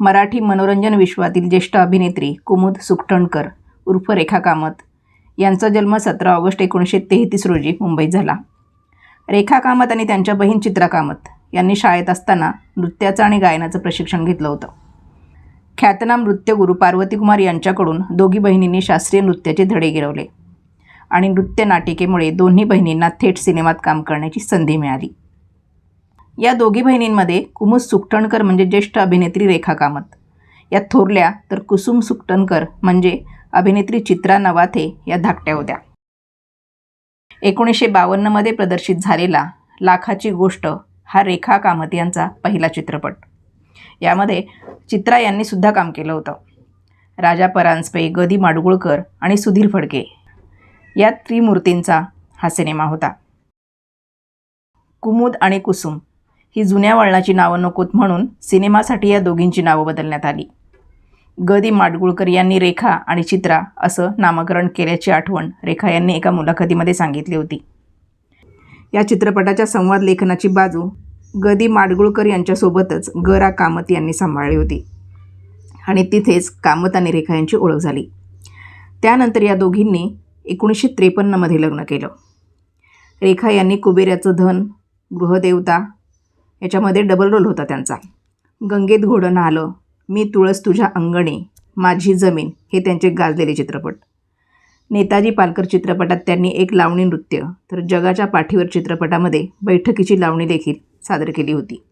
मराठी मनोरंजन विश्वातील ज्येष्ठ अभिनेत्री कुमुद सुकटणकर उर्फ रेखा कामत. यांचा जन्म सतरा ऑगस्ट एकोणीसशे तेहतीस रोजी मुंबईत झाला. रेखा कामत आणि त्यांच्या बहीण चित्रा कामत यांनी शाळेत असताना नृत्याचं आणि गायनाचं प्रशिक्षण घेतलं होतं. ख्यातनाम नृत्यगुरू पार्वती कुमार यांच्याकडून दोघी बहिणींनी शास्त्रीय नृत्याचे धडे गिरवले आणि नृत्य नाटिकेमुळे दोन्ही बहिणींना थेट सिनेमात काम करण्याची संधी मिळाली. या दोघी बहिणींमध्ये कुमुद सुकटणकर म्हणजे ज्येष्ठ अभिनेत्री रेखा कामत. या थोरल्या तर कुसुम सुकटणकर म्हणजे अभिनेत्री चित्रा नवाथे या धाकट्या होत्या. एकोणीसशे बावन्नमध्ये प्रदर्शित झालेला लाखाची गोष्ट हा रेखा कामत यांचा पहिला चित्रपट. यामध्ये चित्रा यांनी सुद्धा काम केलं होतं. राजा परांजपे गदी माडगुळकर आणि सुधीर फडके या त्रिमूर्तींचा हा सिनेमा होता. कुमुद आणि कुसुम ही जुन्या वळणाची नावं नकोत म्हणून सिनेमासाठी या दोघींची नावं बदलण्यात आली. गदी माडगुळकर यांनी रेखा आणि चित्रा असं नामकरण केल्याची आठवण रेखा यांनी एका मुलाखतीमध्ये सांगितली होती. या चित्रपटाच्या संवाद लेखनाची बाजू गदी माडगुळकर यांच्यासोबतच गरा कामत यांनी सांभाळली होती. आणि तिथेच कामत आणि रेखा यांची ओळख झाली. त्यानंतर या दोघींनी एकोणीसशे त्रेपन्नमध्ये लग्न केलं. रेखा यांनी कुबेराचं धन गृहदेवता याच्यामध्ये डबल रोल होता त्यांचा. गंगेत घोडं नाहलं मी तुळस तुझ्या अंगणी माझी जमीन हे त्यांचे गाजलेले चित्रपट. नेताजी पालकर चित्रपटात त्यांनी एक लावणी नृत्य तर जगाच्या पाठीवर चित्रपटामध्ये बैठकीची लावणी देखील सादर केली होती.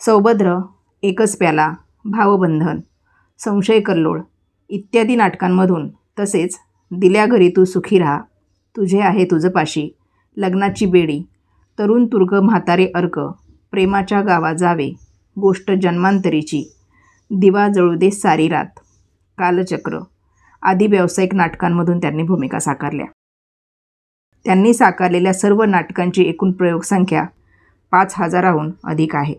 सौभद्र एकच प्याला भावबंधन संशय कल्लोळ इत्यादी नाटकांमधून तसेच दिल्या घरी तू सुखी राहा तुझे आहे तुझं पाशी लग्नाची बेडी तरुण तुर्ग म्हातारे अर्क प्रेमाच्या गावा जावे. गोष्ट जन्मांतरीची. दिवा जळू दे सारी रात. कालचक्र. आदी व्यावसायिक नाटकांमधून त्यांनी भूमिका साकारल्या. त्यांनी साकारलेल्या सर्व नाटकांची एकूण प्रयोगसंख्या पाच हजाराहून अधिक आहे.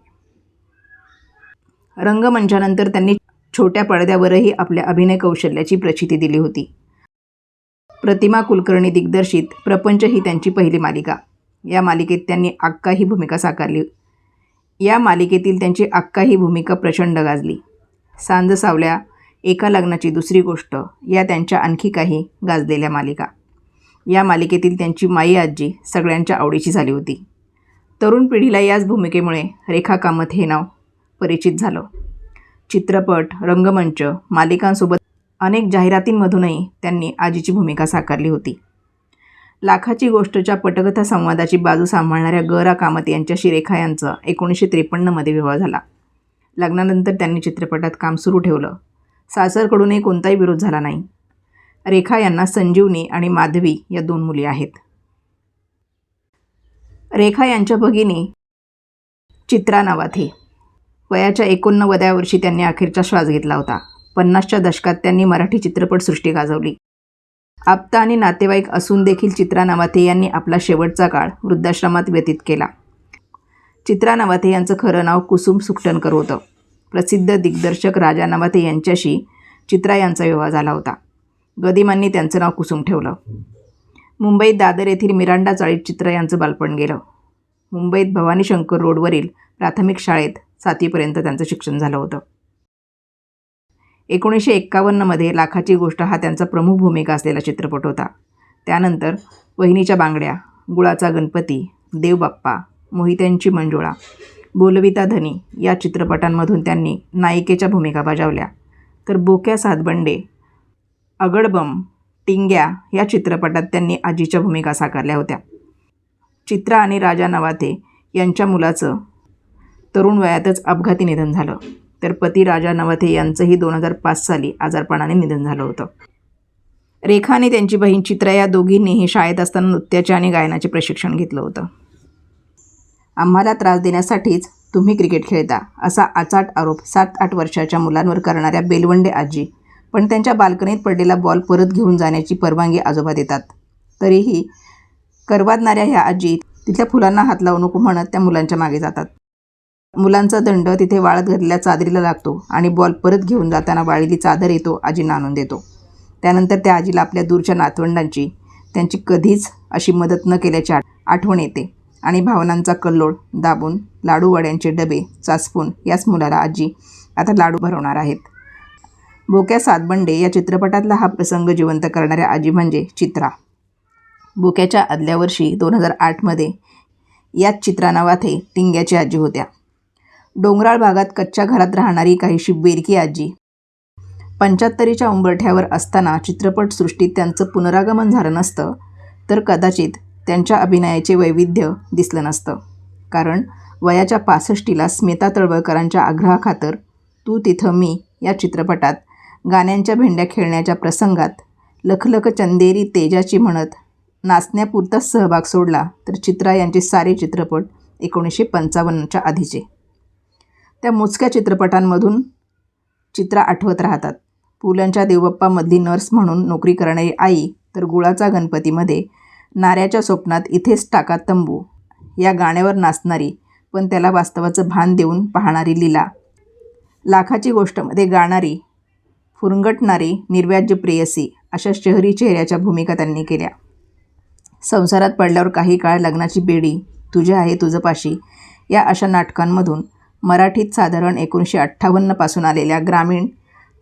रंगमंचानंतर त्यांनी छोट्या पडद्यावरही आपल्या अभिनय कौशल्याची प्रचिती दिली होती. प्रतिमा कुलकर्णी दिग्दर्शित प्रपंच ही त्यांची पहिली मालिका. या मालिकेत त्यांनी अक्का ही भूमिका साकारली या मालिकेतील त्यांची अक्का ही भूमिका प्रचंड गाजली. सांज सावल्या एका लग्नाची दुसरी गोष्ट या त्यांच्या आणखी काही गाजलेल्या मालिका. या मालिकेतील त्यांची माई आजी सगळ्यांच्या आवडीची झाली होती. तरुण पिढीला याच भूमिकेमुळे रेखा कामत हे नाव परिचित झालं. चित्रपट रंगमंच मालिकांसोबत अनेक जाहिरातींमधूनही त्यांनी आजीची भूमिका साकारली होती. लाखाची गोष्टच्या पटकथा संवादाची बाजू सांभाळणाऱ्या ग रा कामत यांच्याशी रेखा यांचा एकोणीसशे त्रेपन्नमध्ये विवाह झाला. लग्नानंतर त्यांनी चित्रपटात काम सुरू ठेवलं. सासरकडूनही कोणताही विरोध झाला नाही. रेखा यांना संजीवनी आणि माधवी या दोन मुली आहेत. रेखा यांच्या भगिनी चित्रा नावाथे वयाच्या एकोणनव्वद्या वर्षी त्यांनी अखेरचा श्वास घेतला होता. पन्नासच्या दशकात त्यांनी मराठी चित्रपटसृष्टी गाजवली. आप्ता आणि नातेवाईक असून देखील चित्रा नवाथे यांनी आपला शेवटचा काळ वृद्धाश्रमात व्यतीत केला. चित्रा नवाथे यांचं खरं नाव कुसुम सुकटणकर होतं. प्रसिद्ध दिग्दर्शक राजा नवाथे यांच्याशी चित्रा यांचा विवाह झाला होता. गदिमांनी त्यांचं नाव कुसुम ठेवलं. मुंबईत दादर येथील मिरांडा चाळीत चित्रा यांचं बालपण गेलं. मुंबईत भवानी शंकर रोडवरील प्राथमिक शाळेत सातवीपर्यंत त्यांचं शिक्षण झालं होतं. एकोणीसशे एक्कावन्नमध्ये लाखाची गोष्ट हा त्यांचा प्रमुख भूमिका असलेला चित्रपट होता. त्यानंतर वहिनीच्या बांगड्या गुळाचा गणपती देवबाप्पा मोहित्यांची मंजुळा बोलविता धनी या चित्रपटांमधून त्यांनी नायिकेच्या भूमिका बजावल्या. तर बोक्या सातबंडे अगडबम टिंग्या या चित्रपटात त्यांनी आजीच्या भूमिका साकारल्या होत्या. चित्रा आणि राजा नवाथे यांच्या मुलाचं तरुण वयातच अपघाती निधन झालं. तर पती राजा नवथे यांचंही दोन हजार पाच साली आजारपणाने निधन झालं होतं. रेखा आणि त्यांची बहीण चित्रा या दोघींनीही शाळेत असताना नृत्याचे आणि गायनाचे प्रशिक्षण घेतलं होतं. आम्हाला त्रास देण्यासाठीच तुम्ही क्रिकेट खेळता असा आचाट आरोप सात आठ वर्षाच्या मुलांवर करणाऱ्या बेलवंडे आजी पण त्यांच्या बाल्कनीत पडलेला बॉल परत घेऊन जाण्याची परवानगी आजोबा देतात. तरीही करवादणाऱ्या ह्या आजी तिथल्या फुलांना हात लावू नको म्हणत त्या मुलांच्या मागे जातात. मुलांचा दंड तिथे वाळत घातलेल्या चादरीला लागतो आणि बॉल परत घेऊन जाताना वाळलेली चादर येतो आजींना आणून देतो. त्यानंतर त्या आजीला आपल्या दूरच्या नातवंडांची त्यांची कधीच अशी मदत न केल्याची आठवण येते. आणि भावनांचा कल्लोळ दाबून लाडू वड्यांचे डबे चाचपून याच मुलाला आजी आता लाडू भरवणार आहेत. बोक्या सातबंडे या चित्रपटातला हा प्रसंग जिवंत करणाऱ्या आजी म्हणजे चित्रा. बोक्याच्या आदल्या वर्षी दोन हजार आठमध्ये याच चित्रा नावाथे टिंग्याची आजी होत्या. डोंगराळ भागात कच्च्या घरात राहणारी काहीशी बेरकी आजी. पंच्याहत्तरीच्या उंबरठ्यावर असताना चित्रपटसृष्टीत त्यांचं पुनरागमन झालं नसतं तर कदाचित त्यांच्या अभिनयाचे वैविध्य दिसलं नसतं. कारण वयाच्या पासष्टीला स्मिता तळवळकरांच्या आग्रहाखातर तू तिथं मी या चित्रपटात गाण्यांच्या भेंड्या खेळण्याच्या प्रसंगात लखलख चंदेरी तेजाची म्हणत नाचण्यापुरताच सहभाग सोडला तर चित्रा यांचे सारे चित्रपट एकोणीसशे पंचावन्नच्या आधीचे. त्या मोजक्या चित्रपटांमधून चित्र आठवत राहतात. पुलंच्या देवबाप्पामधली नर्स म्हणून नोकरी करणारी आई तर गुळाचा गणपतीमध्ये नाऱ्याच्या स्वप्नात इथेच टाका तंबू. या गाण्यावर नाचणारी पण त्याला वास्तवाचं भान देऊन पाहणारी लीला. लाखाची गोष्टमध्ये गाणारी फुरंगटणारी निर्व्याज्य प्रेयसी अशा शहरी चेहऱ्याच्या भूमिका त्यांनी केल्या. संसारात पडल्यावर काही काळ लग्नाची बेडी तुझे आहे तुझं पाशी या अशा नाटकांमधून मराठीत साधारण एकोणीसशे अठ्ठावन्नपासून आलेल्या ग्रामीण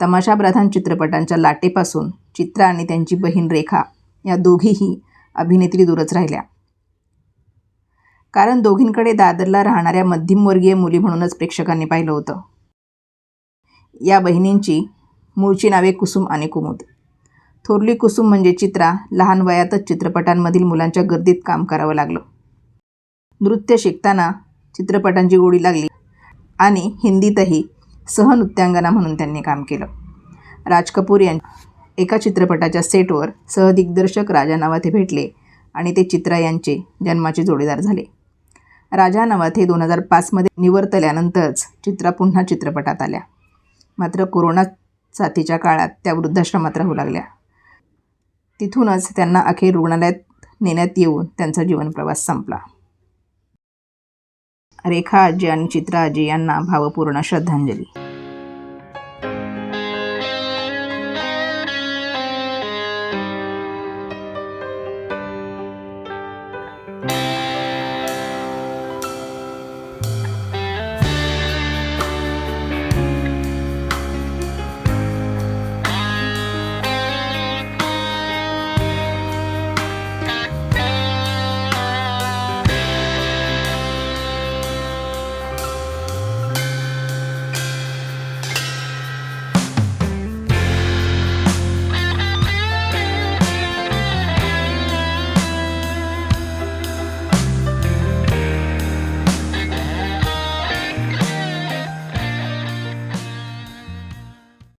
तमाशाप्रधान चित्रपटांच्या लाटेपासून चित्रा आणि त्यांची बहीण रेखा या दोघीही अभिनेत्री दूरच राहिल्या. कारण दोघींकडे दादरला राहणाऱ्या मध्यमवर्गीय मुली म्हणूनच प्रेक्षकांनी पाहिलं होतं. या बहिणींची मूळची नावे कुसुम आणि कुमुद. थोरली कुसुम म्हणजे चित्रा लहान वयातच चित्रपटांमधील मुलांच्या गर्दीत काम करावं लागलं. नृत्य शिकताना चित्रपटांची गोडी लागली. आणि हिंदीतही सहनृत्यांगना म्हणून त्यांनी काम केलं. राज कपूर यां एका चित्रपटाच्या सेटवर सहदिग्दर्शक राजा नवाथे भेटले आणि ते चित्रा यांचे जन्माचे जोडीदार झाले. राजा नवाथे दोन हजार पाचमध्ये निवर्तल्यानंतरच चित्रा पुन्हा चित्रपटात आल्या. मात्र कोरोना साथीच्या काळात त्या वृद्धाश्रमात राहू लागल्या. तिथूनच त्यांना अखेर रुग्णालयात नेण्यात येऊन त्यांचा जीवनप्रवास संपला. रेखा आजी आणि चित्रा आजी यांना भावपूर्ण श्रद्धांजली.